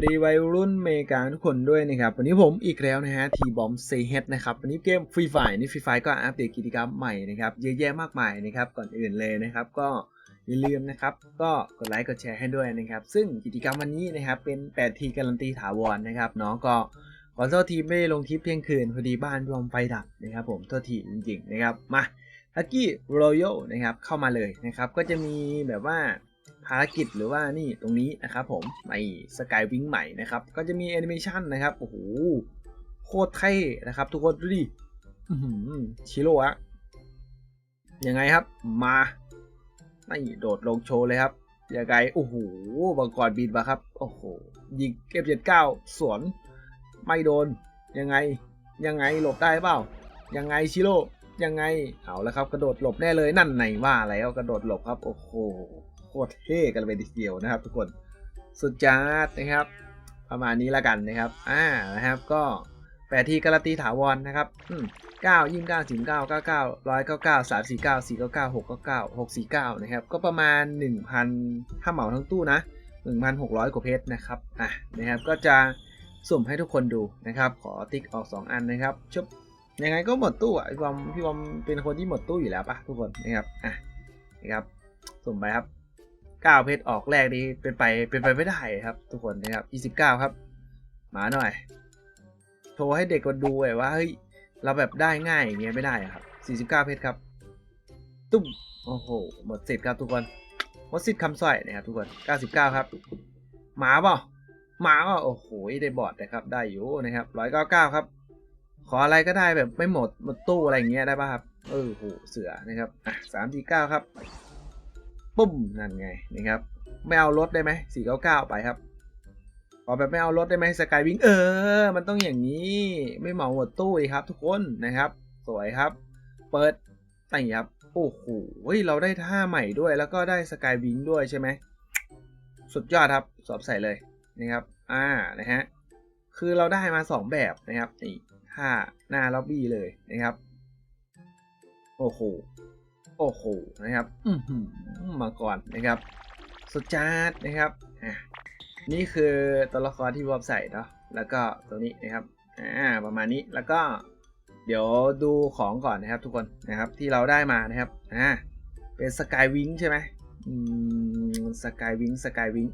วัสดีวัยรุ่นเมกาทุกคนด้วยนะครับ วันนี้ผมอีกแล้วนะฮะทีบอมเซเฮดนะครับ วันนี้เกมฟรีไฟนี่ฟรีไฟก็อัปเดตกิจกรรมใหม่นะครับ เยอะแยะมากมายนะครับ ก่อนอื่นเลยนะครับ ก็อย่าลืมนะครับ ก็กดไลค์กดแชร์ให้ด้วยนะครับ ซึ่งกิจกรรมวันนี้นะครับเป็น 8 ทีการันตีถาวรนะครับเนาะก็ขอโทษทีไม่ได้ลงคลิปเที่ยงคืนพอดีบ้านรวมไฟดับนะครับ ผมโทษทีจริงๆนะครับมาลักกี้รอยัลนะครับเข้ามาเลยนะครับก็จะมีแบบว่า ภารกิจหรือว่านี่ตรงนี้นะครับผมในสกายวิงใหม่นะครับ ก็จะมีแอนิเมชันนะครับ โอ้โห โคตรเท่นะครับ ทุกคนดูดิชิโร่อะยังไงครับ มาไม่โดดลงโชว์เลยครับยังไงโอ้โหบังกรบินมาครับ โอ้โห ยิงเก็บเจ็ดเก้าสวน ไม่โดน ยังไง ยังไงหลบได้เปล่า ยังไงชิโร่ยังไง เอาแล้วครับ กระโดดหลบแน่เลยนั่นไหนว่าแล้วกระโดดหลบครับ โอ้โห ตรเท่กันเลยทีเดียวนะครับ ทุกคน สุดจัดนะครับ ประมาณนี้ละกันนะครับ อ่า นะครับก็แปดทีการันตีถาวรนะครับอืมเก้ายี่สิบเก้าสิบเก้าเก้าเก้าร้อยเก้าเก้าสามสี่เก้าสี่เก้าเก้าหกเก้าเก้าหกสี่เก้านะครับ ก็ประมาณหนึ่งพันถ้าเหมาทั้งตู้นะหนึ่งพันหกร้อยกว่าเพชรนะครับ อะ นะครับ ก็จะสุ่มให้ทุกคนดูนะครับ ขอติ๊กออกสองอันนะครับชุบยังไงก็หมดตู้อะพี่บอมพี่บอมเป็นคนที่หมดตู้อยู่แล้วปะทุกคนนะครับ อะ นะครับ สุ่มไปครับ 9เพชรออกแรกนี้เป็นไปเป็นไปไม่ได้ครับ ทุกคนนะครับ29ครับ มาหน่อยโชว์ให้เด็กคนดูไว้ว่าเฮ้ยเราแบบได้ง่ายอย่างเงี้ยไม่ได้ครับ49เพชรครับ ตุ้มโอ้โหหมดสิทธิ์ครับทุกคนหมดสิทธิ์คำสร้อยนะครับทุกคน99ครับ หมาเปล่าหมาก็โอ้โหได้บอดนะครับ ได้อยู่นะครับ199ครับ ขออะไรก็ได้แบบไม่หมดหมดตู้อะไรอย่างเงี้ยได้ป่ะครับเออโหเสือนะครับอะ349ครับ ปุ้มนั่นไงนะครับไม่เอารถได้ไหมสี่เก้าเก้าไปครับขอแบบไม่เอารถได้ไหมสกายวิงเออ มันต้องอย่างนี้ไม่เหมาหมดตู้ครับ ทุกคนนะครับ สวยครับ เปิดนี่ครับโอ้โหเราได้ท่าใหม่ด้วย แล้วก็ได้สกายวิงด้วยใช่ไหมสุดยอดครับสอบใส่เลยนะครับ อ่านะฮะคือเราได้มาสองแบบนะครับนี่ท่าหน้าล็อบบี้เลยนะครับ โอ้โห โอ้โหนะครับอือหือมาก่อนนะครับสุดจัดนะครับอะนี่คือตัวละครที่วอบใส่เนาะแล้วก็ตัวนี้นะครับอ่าประมาณนี้แล้วก็เดี๋ยวดูของก่อนนะครับทุกคนนะครับที่เราได้มานะครับอ่าเป็นสกายวิงใช่ไหมอืมสกายวิงสกายวิง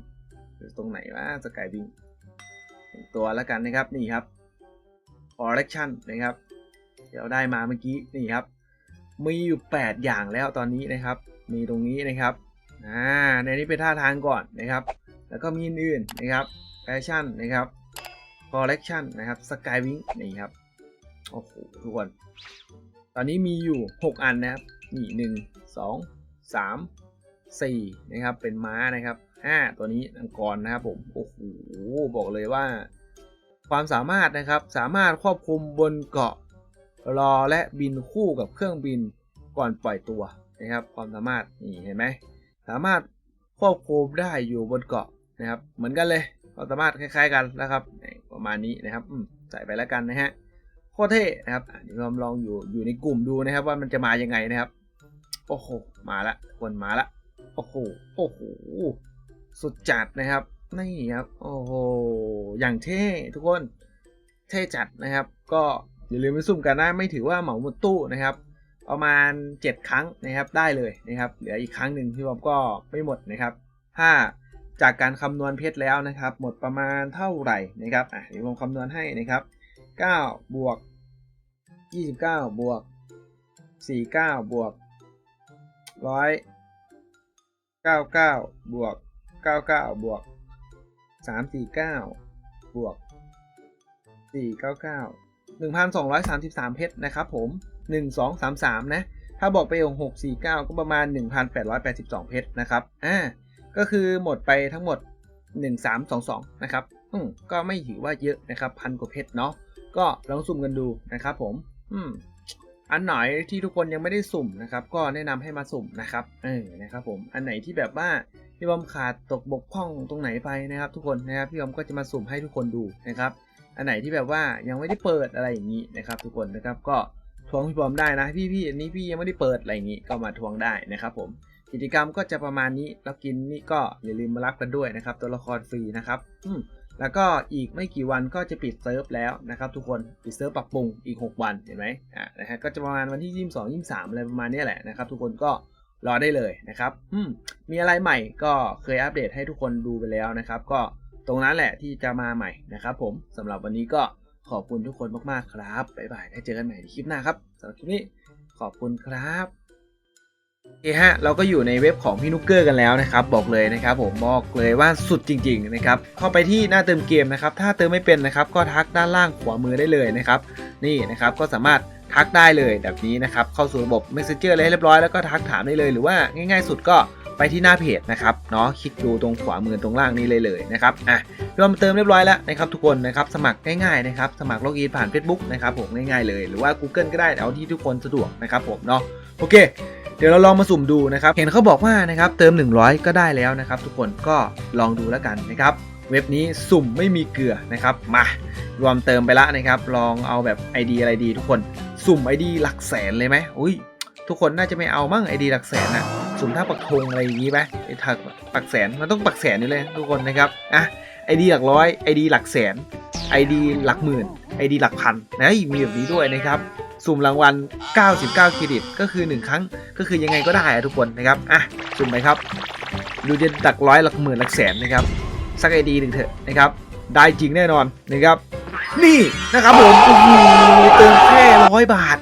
ตรงไหนวะสกายวิงตัวแล้วกันนะครับนี่ครับ collection นะครับ เดี๋ยวได้มาเมื่อกี้นี่ครับ มีอยู่ 8 อย่างแล้วตอนนี้นะครับ มีตรงนี้นะครับ อ่า ในนี้เป็นท่าทางก่อนนะครับ แล้วก็มีอื่นๆนะครับแฟชั่นนะครับคอลเลกชันนะครับสกายวิงนี่ครับ โอ้โหทุกคน ตอนนี้มีอยู่ 6 อันนะครับ นี่หนึ่งสองสามสี่นะครับ เป็นม้านะครับห้าตัวนี้อังกรนะครับผม โอ้โห บอกเลยว่า ความสามารถนะครับ สามารถควบคุมบนเกาะ รอและบินคู่กับเครื่องบินก่อนปล่อยตัวนะครับความสามารถนี่เห็นไหมสามารถควบคุมได้อยู่บนเกาะนะครับ เหมือนกันเลยความสามารถคล้าย ๆกันนะครับ ประมาณนี้นะครับใส่ไปแล้วกันนะฮะโคตรเท่นะครับเดี๋ยวลองลองอยู่อยู่ในกลุ่มดูนะครับ ว่ามันจะมายังไงนะครับโอ้โหมาละคนมาละโอ้โหโอ้โหสุดจัดนะครับนี่ครับโอ้โหอย่างเท่ทุกคนเท่จัดนะครับ ก็ อย่าลืมไปซุ่มกันนะไม่ถือว่าเหมาหมดตู้นะครับประมาณ 7 ครั้งนะครับได้เลยนะครับเหลืออีกครั้งหนึ่งพี่บอมก็ไม่หมดนะครับถ้าจากการคำนวณเพชรแล้วนะครับ หมดประมาณเท่าไหร่นะครับอะเดี๋ยวผมคำนวณให้นะครับ9บวก29บวก49บวก100 99บวก99บวก349บวก499 1,233 เพชรนะครับผม 1 2 3 3 นะ ถ้าบอกไปอง6 4 9 ก็ประมาณ 1,882 เพชรนะครับ อ่า ก็คือหมดไปทั้งหมด 1322 นะครับ อืม ก็ไม่ถือว่าเยอะนะครับ พันกว่าเพชรเนาะ ก็ลองสุ่มกันดูนะครับผม อืม อันไหนที่ทุกคนยังไม่ได้สุ่มนะครับ ก็แนะนำให้มาสุ่มนะครับ เออ นะครับผม อันไหนที่แบบว่าพี่บอมขาดตกบกพร่องตรงไหนไปนะครับ ทุกคนนะครับ พี่บอมก็จะมาสุ่มให้ทุกคนดูนะครับ อันไหนที่แบบว่ายังไม่ได้เปิดอะไรอย่างนี้นะครับ ทุกคนนะครับก็ทวงพี่บอมได้นะพี่พี่อันนี้พี่ยังไม่ได้เปิดอะไรอย่างนี้ก็มาทวงได้นะครับ ผมกิจกรรมก็จะประมาณนี้แล้วกินนี่ก็อย่าลืมมารับกันด้วยนะครับ ตัวละครฟรีนะครับอืมแล้วก็อีกไม่กี่วันก็จะปิดเซิร์ฟแล้วนะครับ ทุกคนปิดเซิร์ฟปรับปรุงอีก 6 วันเห็นไหมอ่านะฮะก็จะประมาณวันที่ 22 23อะไรประมาณนี้แหละนะครับ ทุกคนก็รอได้เลยนะครับอืมมีอะไรใหม่ก็เคยอัปเดตให้ทุกคนดูไปแล้วนะครับ ก็ ตรงนั้นแหละที่จะมาใหม่นะครับผมสำหรับวันนี้ก็ขอบคุณทุกคนมากๆครับบ๊ายบายได้เจอกันใหม่ในคลิปหน้าครับสำหรับคลิปนี้ขอบคุณครับ โอเคฮะเราก็อยู่ในเว็บของพี่นุกเกอร์กันแล้วนะครับบอกเลยนะครับผมบอกเลยว่าสุดจริงๆนะครับเข้าไปที่หน้าเติมเกมนะครับถ้าเติมไม่เป็นนะครับก็ทักด้านล่างขวามือได้เลยนะครับนี่นะครับก็สามารถทักได้เลยแบบนี้นะครับเข้าสู่ระบบ Messenger เลยเรียบร้อยแล้วก็ทักถามได้เลยหรือว่าง่ายๆสุดก็ไปที่หน้าเพจนะครับเนาะคลิกดูตรงขวามือตรงล่างนี้เลยเลยนะครับอะพี่บอมเติมเรียบร้อยแล้วนะครับทุกคนนะครับสมัครง่ายๆนะครับสมัครล็อกอินผ่าน Facebook นะครับผมง่ายๆเลยหรือว่า Google ก็ได้เอาที่ทุกคนสะดวกนะครับผมเนาะโอเค ดี๋ยวเราลองมาสุ่มดูนะครับ เห็นเขาบอกว่านะครับเติม 100 ก็ได้แล้วนะครับ ทุกคนก็ลองดูแล้วกันนะครับ เว็บนี้สุ่มไม่มีเกลือนะครับมารวมเติมไปละนะครับ ลองเอาแบบ ID อะไรดี ทุกคนสุ่ม ID หลักแสนเลยไหมอุ้ยทุกคนน่าจะไม่เอามั่ง ID หลักแสนอะสุ่มท่าปักธงอะไรอย่างงี้ไหมไอ้ท่าปักแสนมันต้องปักแสนอยู่เลยทุกคนนะครับอะ ID หลักร้อย ID หลักแสน ID หลักหมื่น ID หลักพันนะมีแบบนี้ด้วยนะครับ สุ่มรางวัล 99 เครดิต ก็คือ 1 ครั้ง ก็คือยังไงก็ได้ทุกคนนะครับ อะ สุ่มไปครับ ดูจะหลักร้อยหลักหมื่นหลักแสนนะครับ สักไอดีหนึ่งเถอะนะครับ ได้จริงแน่นอนนะครับ นี่นะครับผมโอ้โหเติมแค่ร้อยบาท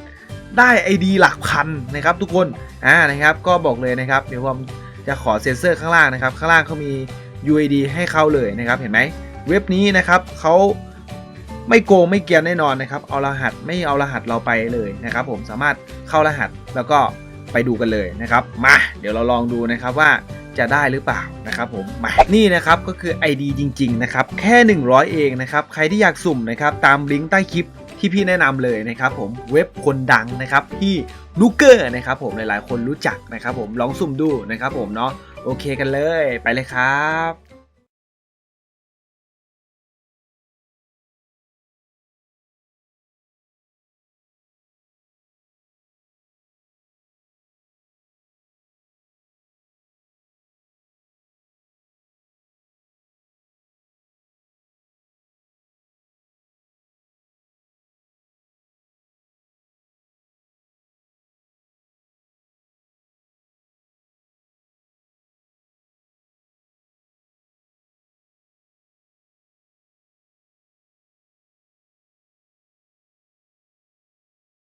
ได้ไอดีหลักพันนะครับ ทุกคน อ่า นะครับ ก็บอกเลยนะครับ เดี๋ยวผมจะขอเซ็นเซอร์ข้างล่างนะครับ ข้างล่างเขามี UID ให้เข้าเลยนะครับ เห็นไหม เว็บนี้นะครับเขา ไม่โกงไม่เกียนแน่นอนนะครับ เอารหัสไม่เอารหัสเราไปเลยนะครับ ผมสามารถเข้ารหัสแล้วก็ไปดูกันเลยนะครับมาเดี๋ยวเราลองดูนะครับว่าจะได้หรือเปล่านะครับผมมานี่นะครับก็คือ ID จริง ๆ นะครับ แค่ 100 เองนะครับใครที่อยากสุ่มนะครับตามลิงก์ใต้คลิปที่พี่แนะนำเลยนะครับผมเว็บคนดังนะครับที่นูเกอร์นะครับผมหลายๆ คนรู้จักนะครับผมลองสุ่มดูนะครับผมเนาะโอเคกันเลยไปเลยครับ